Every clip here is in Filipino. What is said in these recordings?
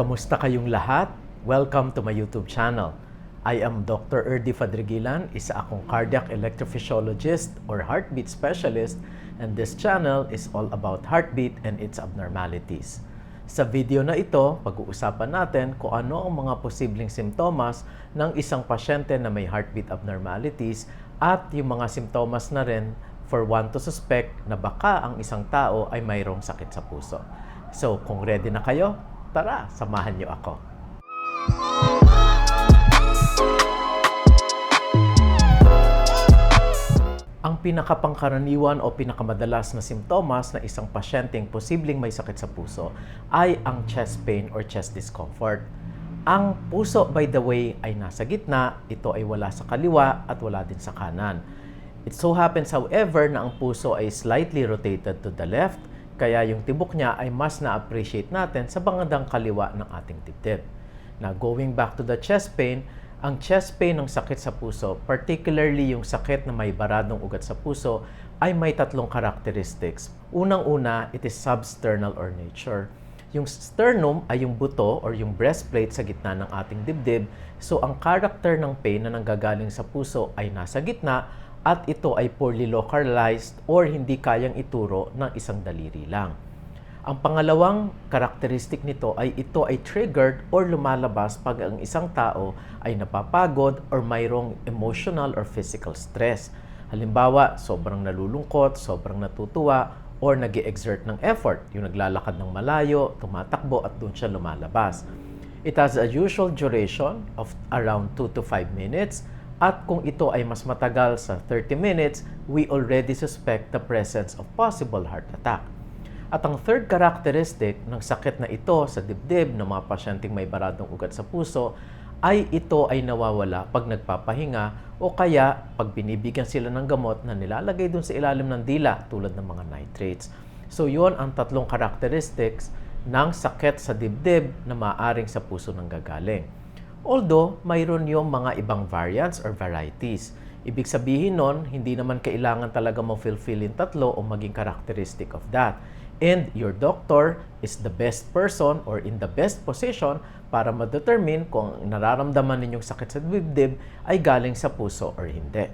Kamusta kayong lahat? Welcome to my YouTube channel. I am Dr. Erdi Fadrigilan, isa akong cardiac electrophysiologist or heartbeat specialist and this channel is all about heartbeat and its abnormalities. Sa video na ito, pag-uusapan natin kung ano ang mga posibleng simptomas ng isang pasyente na may heartbeat abnormalities at yung mga simptomas na rin for one to suspect na baka ang isang tao ay mayroong sakit sa puso. So, kung ready na kayo, tara, samahan niyo ako. Ang pinakapangkaraniwan o pinakamadalas na simptomas na isang pasyenteng posibleng may sakit sa puso ay ang chest pain or chest discomfort. Ang puso, by the way, ay nasa gitna, ito ay wala sa kaliwa at wala din sa kanan. It so happens, however, na ang puso ay slightly rotated to the left, kaya yung tibok niya ay mas na-appreciate natin sa bandang kaliwa ng ating dibdib. Now, going back to the chest pain, ang chest pain ng sakit sa puso, particularly yung sakit na may baradong ugat sa puso, ay may tatlong characteristics. Unang-una, it is substernal or nature. Yung sternum ay yung buto or yung breastplate sa gitna ng ating dibdib. So, ang character ng pain na nanggagaling sa puso ay nasa gitna at ito ay poorly localized or hindi kayang ituro ng isang daliri lang. Ang pangalawang karakteristik nito ay ito ay triggered or lumalabas pag ang isang tao ay napapagod or mayroong emotional or physical stress. Halimbawa, sobrang nalulungkot, sobrang natutuwa, or nag exert ng effort, yung naglalakad ng malayo, tumatakbo at doon siya lumalabas. It has a usual duration of around 2 to 5 minutes at kung ito ay mas matagal sa 30 minutes, we already suspect the presence of possible heart attack. At ang third characteristic ng sakit na ito sa dibdib ng mga pasyenteng may baradong ugat sa puso ay ito ay nawawala pag nagpapahinga o kaya pag binibigyan sila ng gamot na nilalagay dun sa ilalim ng dila tulad ng mga nitrates. So yon ang tatlong characteristics ng sakit sa dibdib na maaring sa puso nang gagaling. Although, mayroon yung mga ibang variants or varieties. Ibig sabihin nun, hindi naman kailangan talaga mo fulfill yung tatlo o maging characteristic of that. And your doctor is the best person or in the best position para ma-determine kung nararamdaman ninyong sakit sa dibdib ay galing sa puso or hindi.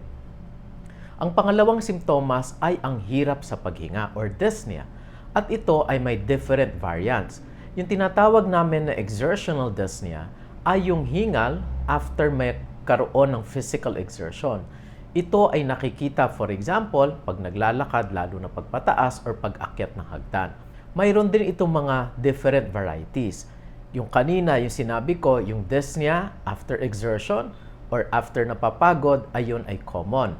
Ang pangalawang simptomas ay ang hirap sa paghinga or dyspnea. At ito ay may different variants. Yung tinatawag namin na exertional dyspnea ay yung hingal after may karoon ng physical exertion. Ito ay nakikita, for example, pag naglalakad, lalo na pagpataas or pag-akyat ng hagdan. Mayroon din itong mga different varieties. Yung kanina, yung sinabi ko, yung dyspnea after exertion or after napapagod, ayun ay common.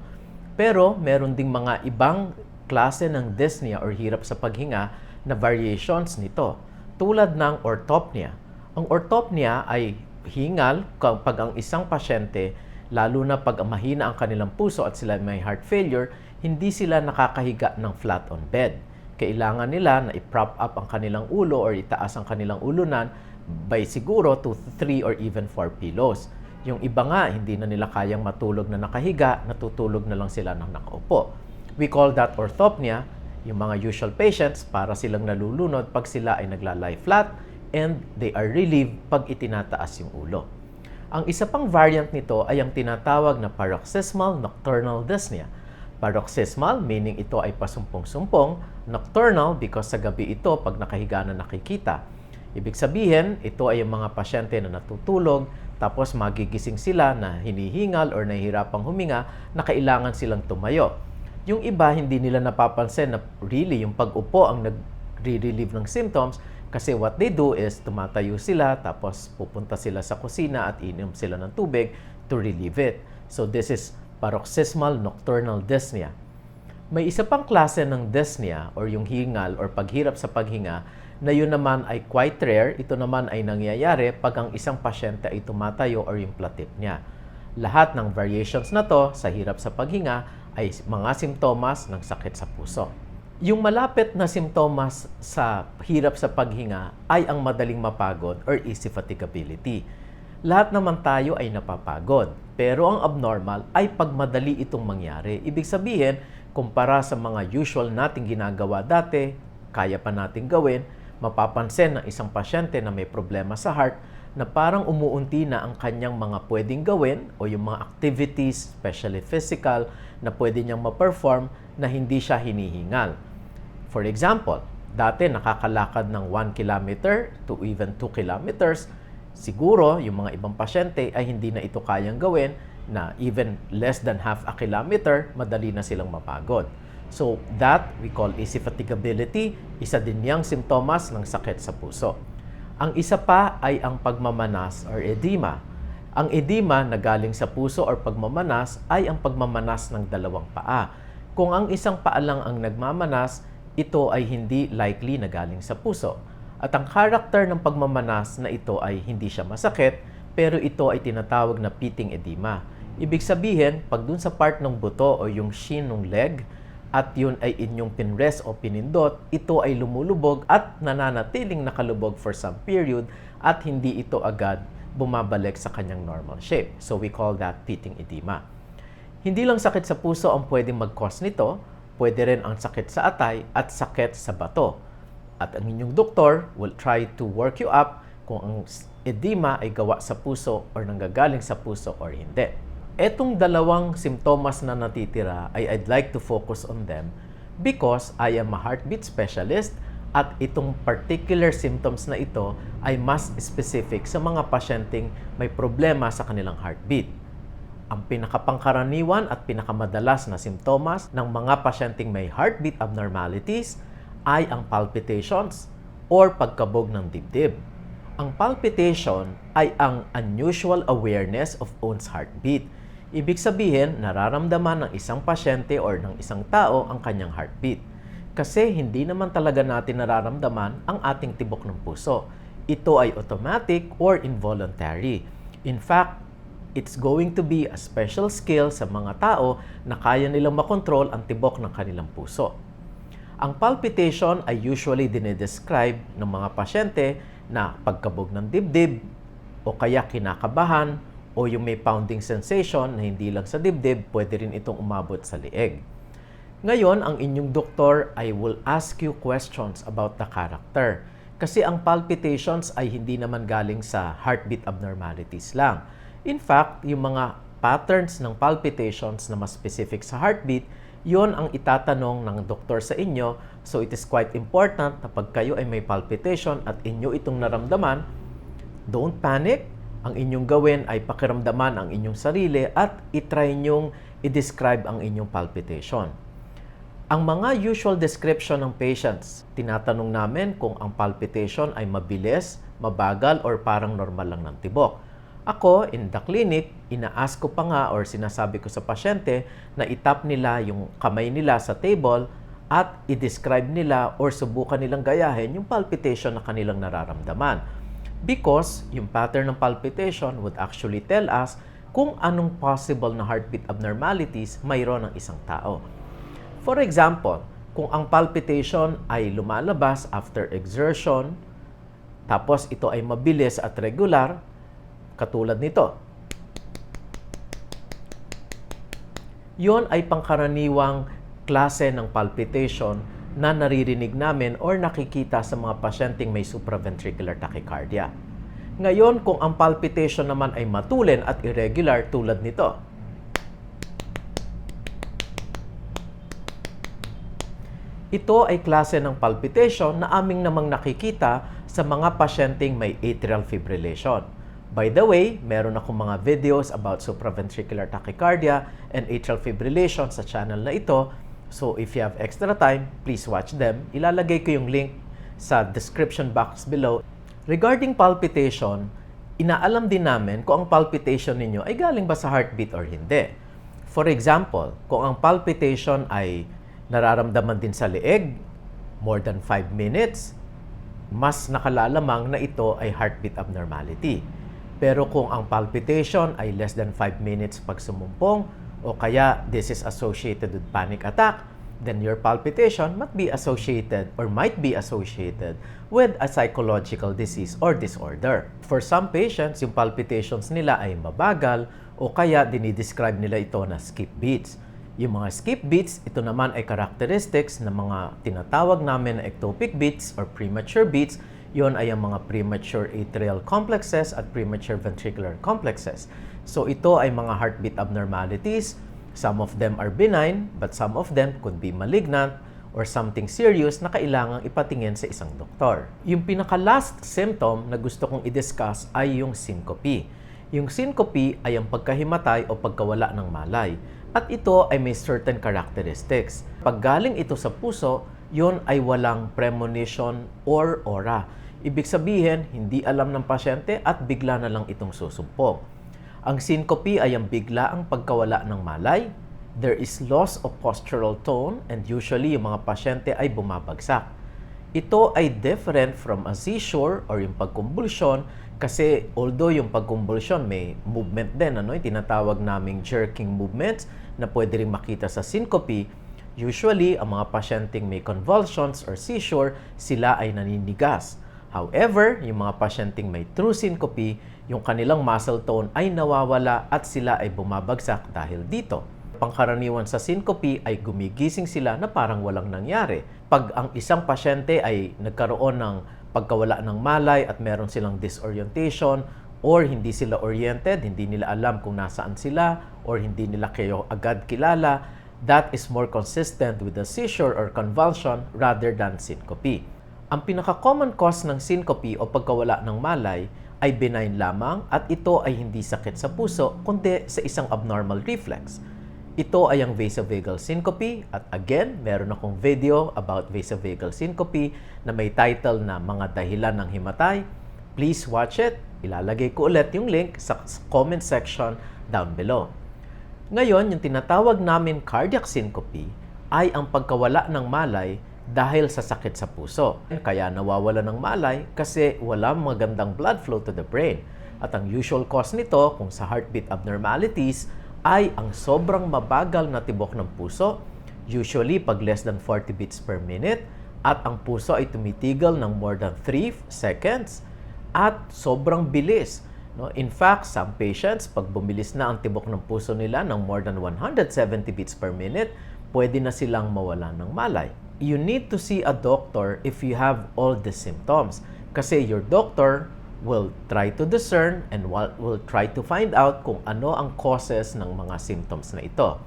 Pero meron ding mga ibang klase ng dyspnea or hirap sa paghinga na variations nito, tulad ng orthopnea. Ang orthopnea ay hingal kapag ang isang pasyente lalo na pag mahina ang kanilang puso at sila may heart failure, hindi sila nakakahiga ng flat on bed. Kailangan nila na i-prop up ang kanilang ulo or itaas ang kanilang ulunan by siguro to 3 or even 4 pillows. Yung iba nga, hindi na nila kayang matulog na nakahiga, natutulog na lang sila ng nakaupo. We call that orthopnea. Yung mga usual patients, para silang nalulunod pag sila ay nagla-lie flat and they are relieved pag itinataas yung ulo. Ang isa pang variant nito ay ang tinatawag na paroxysmal nocturnal dyspnea. Paroxysmal meaning ito ay pasumpong-sumpong, nocturnal because sa gabi ito pag nakahiga na nakikita. Ibig sabihin, ito ay yung mga pasyente na natutulog tapos magigising sila na hinihingal or nahihirapang huminga na kailangan silang tumayo. Yung iba hindi nila napapansin na really yung pag-upo ang nag-relieve ng symptoms kasi what they do is tumatayo sila tapos pupunta sila sa kusina at inom sila ng tubig to relieve it. So this is paroxysmal nocturnal dyspnea. May isa pang klase ng dyspnea or yung hingal or paghirap sa paghinga na yun naman ay quite rare. Ito naman ay nangyayari pag ang isang pasyente ay tumatayo or yung platip niya. Lahat ng variations na to sa hirap sa paghinga ay mga simptomas ng sakit sa puso. Yung malapit na simptomas sa hirap sa paghinga ay ang madaling mapagod or easy fatigability. Lahat naman tayo ay napapagod, pero ang abnormal ay pag madali itong mangyari. Ibig sabihin, kumpara sa mga usual nating ginagawa dati, kaya pa nating gawin, mapapansin ng isang pasyente na may problema sa heart na parang umuunti na ang kanyang mga pwedeng gawin o yung mga activities, especially physical, na pwede niyang ma-perform na hindi siya hinihingal. For example, dati nakakalakad ng 1 kilometer to even 2 kilometers, siguro yung mga ibang pasyente ay hindi na ito kayang gawin na even less than half a kilometer, madali na silang mapagod. So that we call easy fatigability, isa din yang simptomas ng sakit sa puso. Ang isa pa ay ang pagmamanas or edema. Ang edema na galing sa puso or pagmamanas ay ang pagmamanas ng dalawang paa. Kung ang isang paa lang ang nagmamanas, ito ay hindi likely na galing sa puso. At ang character ng pagmamanas na ito ay hindi siya masakit, pero ito ay tinatawag na pitting edema. Ibig sabihin, pag dun sa part ng buto o yung shin ng leg, at yun ay inyong pinrest o pinindot, ito ay lumulubog at nananatiling nakalubog for some period at hindi ito agad bumabalik sa kanyang normal shape. So we call that pitting edema. Hindi lang sakit sa puso ang pwedeng mag-cause nito, pwede rin ang sakit sa atay at sakit sa bato. At ang inyong doktor will try to work you up kung ang edema ay gawa sa puso or nanggagaling sa puso or hindi. Etong dalawang simptomas na natitira ay I'd like to focus on them because I am a heartbeat specialist at itong particular symptoms na ito ay mas specific sa mga pasyenteng may problema sa kanilang heartbeat. Ang pinakapangkaraniwan at pinakamadalas na simptomas ng mga pasyenteng may heartbeat abnormalities ay ang palpitations or pagkabog ng dibdib. Ang palpitation ay ang unusual awareness of one's heartbeat Ibig sabihin, nararamdaman ng isang pasyente or ng isang tao ang kanyang heartbeat. Kasi hindi naman talaga natin nararamdaman ang ating tibok ng puso. Ito ay automatic or involuntary. In fact, it's going to be a special skill sa mga tao na kaya nilang makontrol ang tibok ng kanilang puso. Ang palpitation ay usually dinedescribe ng mga pasyente na pagkabog ng dibdib o kaya kinakabahan o yung may pounding sensation na hindi lang sa dibdib, pwede rin itong umabot sa lieg. Ngayon, ang inyong doktor ay will ask you questions about the character. Kasi ang palpitations ay hindi naman galing sa heartbeat abnormalities lang. In fact, yung mga patterns ng palpitations na mas specific sa heartbeat, yon ang itatanong ng doktor sa inyo. So it is quite important na pag kayo ay may palpitation at inyo itong naramdaman, don't panic, ang inyong gawin ay pakiramdaman ang inyong sarili at itry nyong i-describe ang inyong palpitation. Ang mga usual description ng patients, tinatanong namin kung ang palpitation ay mabilis, mabagal, or parang normal lang ng tibok. Ako, in the clinic, ina-ask ko pa nga or sinasabi ko sa pasyente na itap nila yung kamay nila sa table at i-describe nila or subukan nilang gayahin yung palpitation na kanilang nararamdaman because yung pattern ng palpitation would actually tell us kung anong possible na heartbeat abnormalities mayroon ng isang tao. For example, kung ang palpitation ay lumalabas after exertion, tapos ito ay mabilis at regular, katulad nito. Yon ay pangkaraniwang klase ng palpitation na naririnig namin or nakikita sa mga pasyenteng may supraventricular tachycardia. Ngayon, kung ang palpitation naman ay matulin at irregular tulad nito, Ito ay klase ng palpitation na aming namang nakikita sa mga pasyenteng may atrial fibrillation. By the way, meron akong mga videos about supraventricular tachycardia and atrial fibrillation sa channel na ito So if you have extra time, please watch them. Ilalagay ko yung link sa description box below. Regarding palpitation, inaalam din namin kung ang palpitation ninyo ay galing ba sa heartbeat or hindi. For example, kung ang palpitation ay nararamdaman din sa leeg, more than 5 minutes, mas nakalalamang na ito ay heartbeat abnormality. Pero kung ang palpitation ay less than 5 minutes pag sumumpong, o kaya this is associated with panic attack, then your palpitation might be associated or might be associated with a psychological disease or disorder. For some patients, yung palpitations nila ay mabagal o kaya dinidescribe nila ito na skip beats. Yung mga skip beats, ito naman ay characteristics ng mga tinatawag namin na ectopic beats or premature beats. Yon ay ang mga premature atrial complexes at premature ventricular complexes. So ito ay mga heartbeat abnormalities. Some of them are benign, but some of them could be malignant or something serious na kailangang ipatingin sa isang doktor. Yung pinaka-last symptom na gusto kong i-discuss ay yung syncope. Yung syncope ay ang pagkahimatay o pagkawala ng malay. At ito ay may certain characteristics. Pag galing ito sa puso, yon ay walang premonition or aura. Ibig sabihin, hindi alam ng pasyente at bigla na lang itong susumpong. Ang syncope ay ang bigla ang pagkawala ng malay, there is loss of postural tone and usually yung mga pasyente ay bumabagsak. Ito ay different from a seizure or yung pagkumbulsyon kasi although yung pagkumbulsyon may movement din, ano, yung tinatawag naming jerking movements na pwede rin makita sa syncope, usually ang mga pasyenteng may convulsions or seizure, sila ay naninigas. However, yung mga pasyenteng may true syncope, yung kanilang muscle tone ay nawawala at sila ay bumabagsak dahil dito. Pangkaraniwan sa syncope ay gumigising sila na parang walang nangyari. Pag ang isang pasyente ay nagkaroon ng pagkawala ng malay at meron silang disorientation or hindi sila oriented, hindi nila alam kung nasaan sila or hindi nila kayo agad kilala, that is more consistent with a seizure or convulsion rather than syncope. Ang pinaka-common cause ng syncope o pagkawala ng malay ay benign lamang at ito ay hindi sakit sa puso kundi sa isang abnormal reflex. Ito ay ang vasovagal syncope at again, meron akong video about vasovagal syncope na may title na Mga Dahilan ng Himatay. Please watch it. Ilalagay ko ulit yung link sa comment section down below. Ngayon, yung tinatawag namin cardiac syncope ay ang pagkawala ng malay dahil sa sakit sa puso. Kaya nawawala ng malay kasi walang magandang blood flow to the brain. At ang usual cause nito, kung sa heartbeat abnormalities, ay ang sobrang mabagal na tibok ng puso, usually pag less than 40 beats per minute, at ang puso ay tumitigil ng more than 3 seconds, at sobrang bilis. No? In fact, some patients, pag bumilis na ang tibok ng puso nila ng more than 170 beats per minute, pwede na silang mawala ng malay. You need to see a doctor if you have all the symptoms. Kasi your doctor will try to discern and will, try to find out kung ano ang causes ng mga symptoms na ito.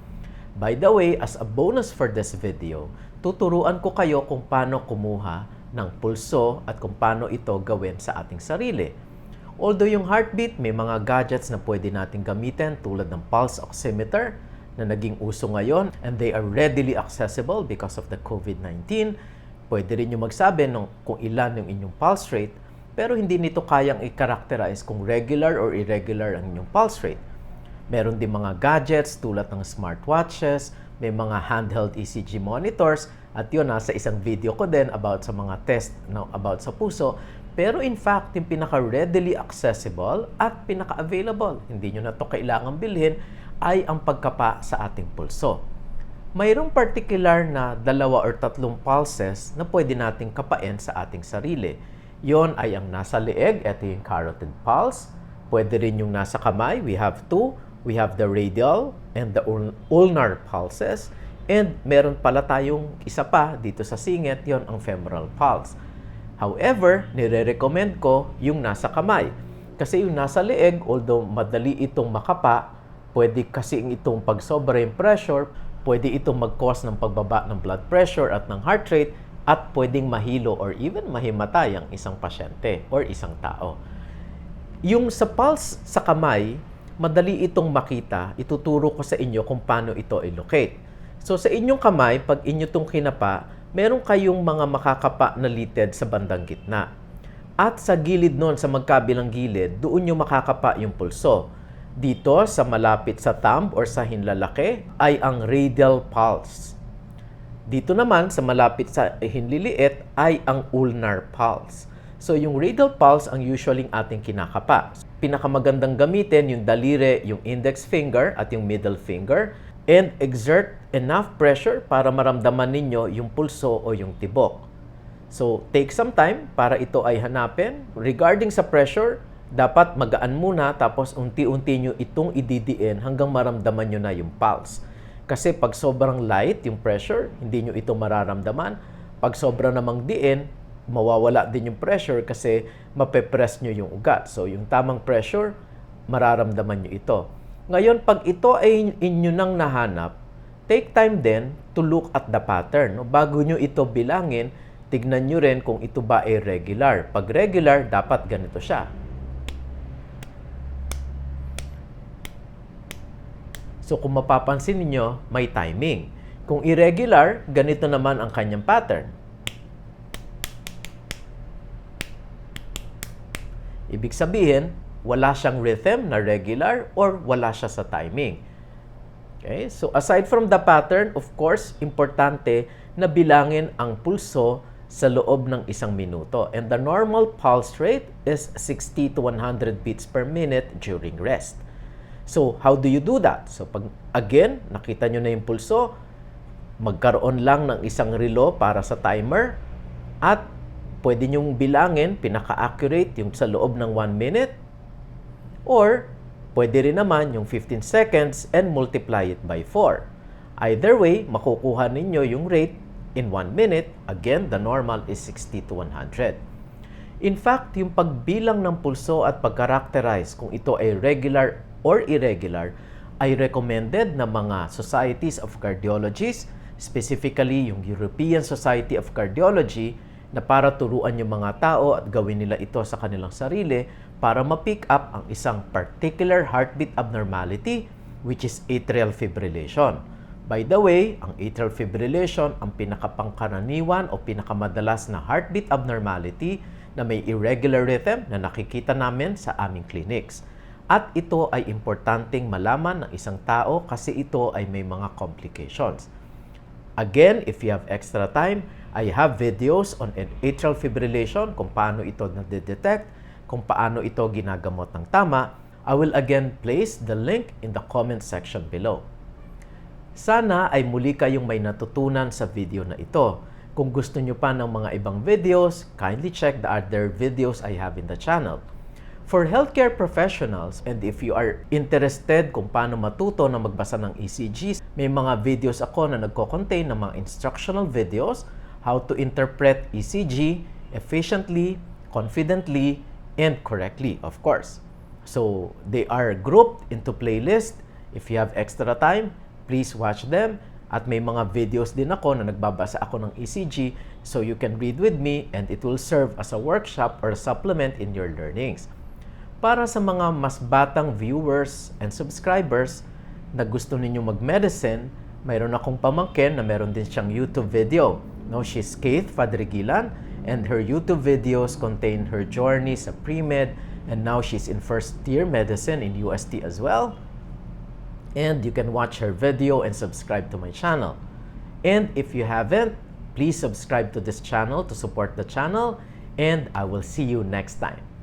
By the way, as a bonus for this video, tuturuan ko kayo kung paano kumuha ng pulso at kung paano ito gawin sa ating sarili. Although yung heartbeat, may mga gadgets na pwede natin gamitin tulad ng pulse oximeter na naging uso ngayon and they are readily accessible because of the COVID-19. Pwede rin yung magsabi ng kung ilan yung inyong pulse rate pero hindi nito kayang i-characterize kung regular or irregular ang inyong pulse rate. Meron din mga gadgets tulad ng smartwatches, may mga handheld ECG monitors, at yun nasa isang video ko din about sa mga test na about sa puso. Pero in fact, yung pinaka-readily accessible at pinaka-available, hindi nyo na to kailangan bilhin, ay ang pagkapa sa ating pulso. Mayroong particular na dalawa or tatlong pulses na pwede nating kapain sa ating sarili Yon ay ang nasa leeg, ito yung carotid pulse. Pwede rin yung nasa kamay, we have two. We have the radial and the ulnar pulses. And meron pala tayong isa pa dito sa singit, yon ang femoral pulse. However, nire-recommend ko yung nasa kamay. Kasi yung nasa leeg, although madali itong makapa, pwede kasi itong pag sobra pressure, pwede itong mag-cause ng pagbaba ng blood pressure at ng heart rate, at pwedeng mahilo or even mahimatay ang isang pasyente or isang tao. Yung sa pulse sa kamay, madali itong makita. Ituturo ko sa inyo kung paano ito i-locate. So sa inyong kamay, pag inyo itong kinapa, meron kayong mga makakapa na litid sa bandang gitna. At sa gilid nun, sa magkabilang gilid, doon yung makakapa yung pulso. Dito, sa malapit sa thumb or sa hinlalaki, ay ang radial pulse. Dito naman sa malapit sa hinliliit ay ang ulnar pulse. So yung radial pulse ang usually ating kinakapa. Pinakamagandang gamitin yung daliri, yung index finger at yung middle finger and exert enough pressure para maramdaman ninyo yung pulso o yung tibok. So take some time para ito ay hanapin. Regarding sa pressure, dapat magaan muna tapos unti-unti nyo itong ididiin hanggang maramdaman nyo na yung pulse. Kasi pag sobrang light yung pressure, hindi nyo ito mararamdaman. Pag sobra namang diin, mawawala din yung pressure kasi mapepress nyo yung ugat. So yung tamang pressure, mararamdaman nyo ito. Ngayon, pag ito ay inyo nang nahanap, take time din to look at the pattern. No? Bago nyo ito bilangin, tignan nyo rin kung ito ba ay regular. Pag regular, dapat ganito siya. So kung mapapansin niyo, may timing. Kung irregular, ganito naman ang kanyang pattern. Ibig sabihin, wala siyang rhythm na regular or wala siya sa timing. Okay? So aside from the pattern, of course, importante na bilangin ang pulso sa loob ng isang minuto. And the normal pulse rate is 60 to 100 beats per minute during rest. So, how do you do that? So, pag again, nakita nyo na yung pulso, magkaroon lang ng isang relo para sa timer at pwede nyong bilangin, pinaka-accurate yung sa loob ng 1 minute or pwede rin naman yung 15 seconds and multiply it by 4. Either way, makukuha ninyo yung rate in 1 minute. Again, the normal is 60 to 100. In fact, yung pagbilang ng pulso at pag-characterize kung ito ay regular or irregular ay recommended ng mga societies of cardiologists, specifically yung European Society of Cardiology, na para turuan yung mga tao at gawin nila ito sa kanilang sarili para ma-pick up ang isang particular heartbeat abnormality which is atrial fibrillation. By the way, ang atrial fibrillation ang pinakapangkaraniwan o pinakamadalas na heartbeat abnormality na may irregular rhythm na nakikita namin sa aming clinics. At ito ay importanteng malaman ng isang tao kasi ito ay may mga complications. Again, if you have extra time, I have videos on atrial fibrillation, kung paano ito na-detect, kung paano ito ginagamot ng tama. I will again place the link in the comment section below. Sana ay muli kayong may natutunan sa video na ito. Kung gusto nyo pa ng mga ibang videos, kindly check the other videos I have in the channel. For healthcare professionals, and if you are interested kung paano matuto na magbasa ng ECGs, may mga videos ako na nagko-contain ng mga instructional videos how to interpret ECG efficiently, confidently, and correctly, of course. So, they are grouped into playlist. If you have extra time, please watch them. At may mga videos din ako na nagbabasa ako ng ECG so you can read with me and it will serve as a workshop or supplement in your learnings. Para sa mga mas batang viewers and subscribers na gusto ninyo mag-medicine, mayroon akong pamangkin na meron din siyang YouTube video. No, she's Keith Fadrigilan and her YouTube videos contain her journey sa pre-med and now she's in first year medicine in UST as well. And you can watch her video and subscribe to my channel. And if you haven't, please subscribe to this channel to support the channel and I will see you next time.